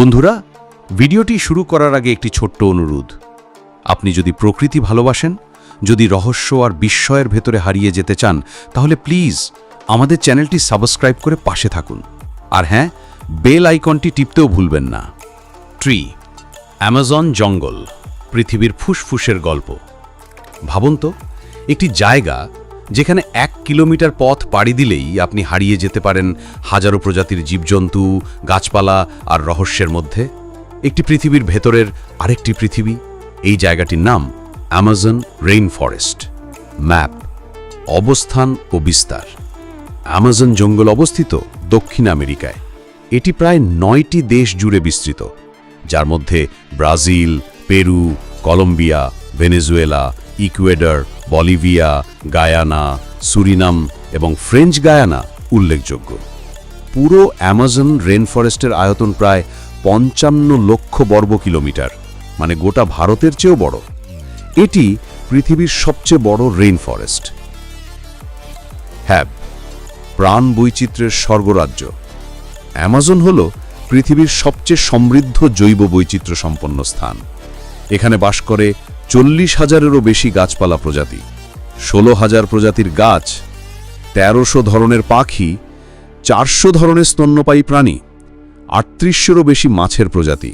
বন্ধুরা, ভিডিওটি শুরু করার আগে একটি ছোট্ট অনুরোধ। আপনি যদি প্রকৃতি ভালোবাসেন, যদি রহস্য আর বিস্ময়ের ভেতরে হারিয়ে যেতে চান, তাহলে প্লিজ আমাদের চ্যানেলটি সাবস্ক্রাইব করে পাশে থাকুন। আর হ্যাঁ বেল আইকনটি টিপতেও ভুলবেন না। ট্রি অ্যামাজন জঙ্গল পৃথিবীর ফুসফুসের গল্প। ভাবুন তো, একটি জায়গা যেখানে এক কিলোমিটার পথ পাড়ি দিলেই আপনি হারিয়ে যেতে পারেন হাজারো প্রজাতির জীবজন্তু, গাছপালা আর রহস্যের মধ্যে। একটি পৃথিবীর ভেতরের আরেকটি পৃথিবী। এই জায়গাটির নাম অ্যামাজন রেইন ফরেস্ট ম্যাপ অবস্থান ও বিস্তার। অ্যামাজন জঙ্গল অবস্থিত দক্ষিণ আমেরিকায়। এটি প্রায় নয়টি দেশ জুড়ে বিস্তৃত, যার মধ্যে Brazil, Peru, Colombia, Venezuela, Ecuador Bolivia, Guyana, Suriname এবং ফ্রেঞ্চ গায়ানা উল্লেখযোগ্য। পুরো অ্যামাজন রেন ফরেস্টের আয়তন প্রায় পঞ্চান্ন লক্ষ বর্গ কিলোমিটার মানে গোটা ভারতের চেয়েও বড়। এটি পৃথিবীর সবচেয়ে বড় রেইন ফরেস্ট হ্যাব প্রাণ বৈচিত্র্যের স্বর্গরাজ্য। অ্যামাজন হল পৃথিবীর সবচেয়ে সমৃদ্ধ জৈব বৈচিত্র্য সম্পন্ন স্থান। এখানে বাস করে চল্লিশ হাজারেরও বেশি গাছপালা প্রজাতি। ষোলো হাজার প্রজাতির গাছ, তেরোশো ধরনের পাখি, চারশো ধরনের স্তন্যপায়ী প্রাণী, আটত্রিশশোরও বেশি মাছের প্রজাতি,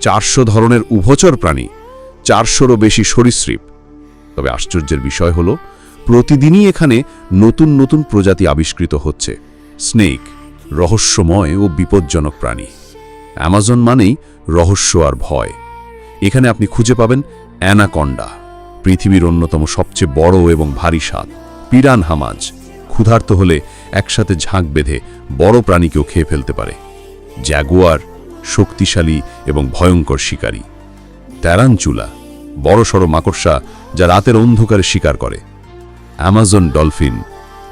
চারশো ধরনের উভচর প্রাণী, চারশোরও বেশি সরীসৃপ। তবে আশ্চর্যের বিষয় হল, প্রতিদিনই এখানে নতুন নতুন প্রজাতি আবিষ্কৃত হচ্ছে। স্নেক, রহস্যময় ও বিপজ্জনক প্রাণী। অ্যামাজন মানেই রহস্য আর ভয়। এখানে আপনি খুঁজে পাবেন অ্যানাকন্ডা, পৃথিবীর অন্যতম সবচেয়ে বড় এবং ভারী স্বাদ পিরান হামাজ, ক্ষুধার্ত হলে একসাথে ঝাঁক বেঁধে বড় প্রাণীকেও খেয়ে ফেলতে পারে। জ্যাগুয়ার শক্তিশালী এবং ভয়ঙ্কর শিকারী। ট্যারানচুলা বড়সড় মাকড়সা যা রাতের অন্ধকারে শিকার করে। অ্যামাজন ডলফিন,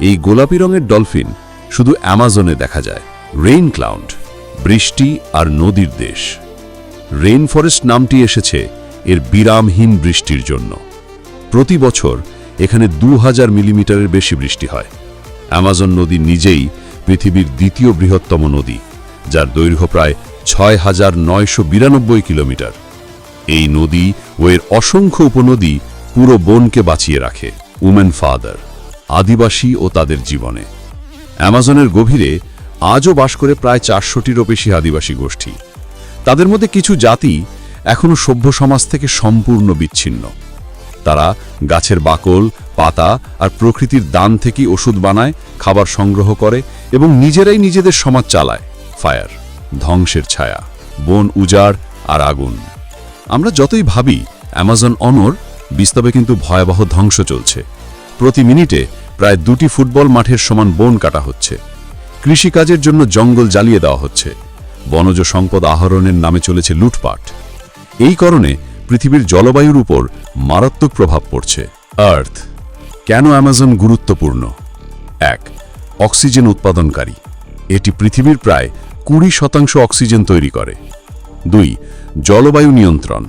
এই গোলাপি রঙের ডলফিন শুধু অ্যামাজনে দেখা যায়। রেইন ক্লাউন্ড, বৃষ্টি আর নদীর দেশ। রেইন ফরেস্ট নামটি এসেছে এর বিরামহীন বৃষ্টির জন্য। প্রতি বছর এখানে দু হাজার মিলিমিটারের বেশি বৃষ্টি হয়। অ্যামাজন নদী নিজেই পৃথিবীর দ্বিতীয় বৃহত্তম নদী, যার দৈর্ঘ্য প্রায় ছয় হাজার নয়শো বিরানব্বই কিলোমিটার। এই নদী ও এর অসংখ্য উপনদী পুরো বনকে বাঁচিয়ে রাখে উমেন ফাদার, আদিবাসী ও তাদের জীবনে। অ্যামাজনের গভীরে আজও বাস করে প্রায় চারশোটিরও বেশি আদিবাসী গোষ্ঠী। তাদের মধ্যে কিছু জাতি এখনও সভ্য সমাজ থেকে সম্পূর্ণ বিচ্ছিন্ন। তারা গাছের বাকল, পাতা আর প্রকৃতির দান থেকে ওষুধ বানায়, খাবার সংগ্রহ করে এবং নিজেরাই নিজেদের সমাজ চালায়। ফায়ার, ধ্বংসের ছায়া, বন উজাড় আর আগুন। আমরা যতই ভাবি, অ্যামাজন অনর বিস্তবে কিন্তু ভয়াবহ ধ্বংস চলছে। প্রতি মিনিটে প্রায় দুটি ফুটবল মাঠের সমান বন কাটা হচ্ছে। কৃষিকাজের জন্য জঙ্গল জ্বালিয়ে দেওয়া হচ্ছে। বনজ সম্পদ আহরণের নামে চলেছে লুটপাট। এই কারণে পৃথিবীর জলবায়ুর উপর মারাত্মক প্রভাব পড়ছে। আর্থ কেন অ্যামাজন গুরুত্বপূর্ণ? এক, অক্সিজেন উৎপাদনকারী। এটি পৃথিবীর প্রায় কুড়ি শতাংশ অক্সিজেন তৈরি করে। দুই, জলবায়ু নিয়ন্ত্রণ।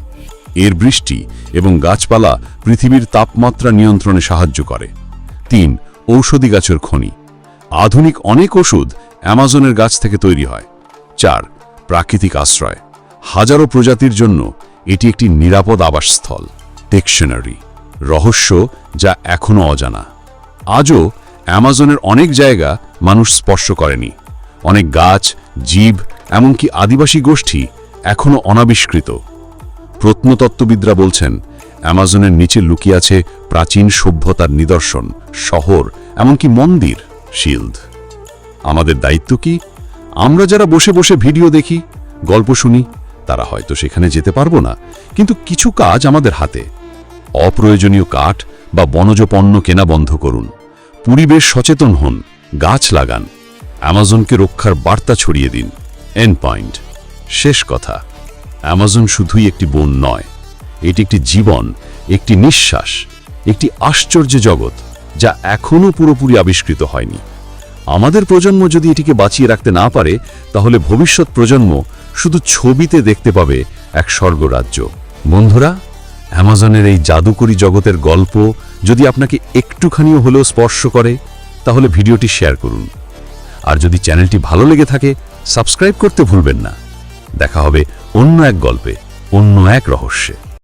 এর বৃষ্টি এবং গাছপালা পৃথিবীর তাপমাত্রা নিয়ন্ত্রণে সাহায্য করে। তিন, ঔষধি গাছের খনি। আধুনিক অনেক ওষুধ অ্যামাজনের গাছ থেকে তৈরি হয়। চার, প্রাকৃতিক আশ্রয়। হাজারো প্রজাতির জন্য এটি একটি নিরাপদ আবাসস্থল ডিকশনারি রহস্য যা এখনও অজানা। আজও অ্যামাজনের অনেক জায়গা মানুষ স্পর্শ করেনি। অনেক গাছ, জীব, এমনকি আদিবাসী গোষ্ঠী এখনও অনাবিষ্কৃত। প্রত্নতত্ত্ববিদরা বলছেন, অ্যামাজনের নিচে লুকিয়ে আছে প্রাচীন সভ্যতার নিদর্শন, শহর, এমনকি মন্দির শিল্ড আমাদের দায়িত্ব কি? আমরা যারা বসে বসে ভিডিও দেখি, গল্প শুনি তারা হয়তো সেখানে যেতে পারব না। কিন্তু কিছু কাজ আমাদের হাতে। অপ্রয়োজনীয় কাঠ বা বনজ পণ্য কেনা বন্ধ করুন। পরিবেশ সচেতন হন, গাছ লাগান। অ্যামাজনকে রক্ষার বার্তা ছড়িয়ে দিন। End point. শেষ কথা। অ্যামাজন শুধুই একটি বন নয়। এটি একটি জীবন, একটি নিঃশ্বাস, একটি আশ্চর্য জগৎ, যা এখনও পুরোপুরি আবিষ্কৃত হয়নি। আমাদের প্রজন্ম যদি এটিকে বাঁচিয়ে রাখতে না পারে, তাহলে ভবিষ্যৎ প্রজন্ম শুধু ছবিতে দেখতে পাবে এক স্বর্গরাজ্য। বন্ধুরা, অ্যামাজনের এই জাদুকরী জগতের গল্প যদি আপনাকে একটুখানিও হলেও স্পর্শ করে, তাহলে ভিডিওটি শেয়ার করুন। আর যদি চ্যানেলটি ভালো লেগে থাকে, সাবস্ক্রাইব করতে ভুলবেন না। দেখা হবে অন্য এক গল্পে, অন্য এক রহস্যে।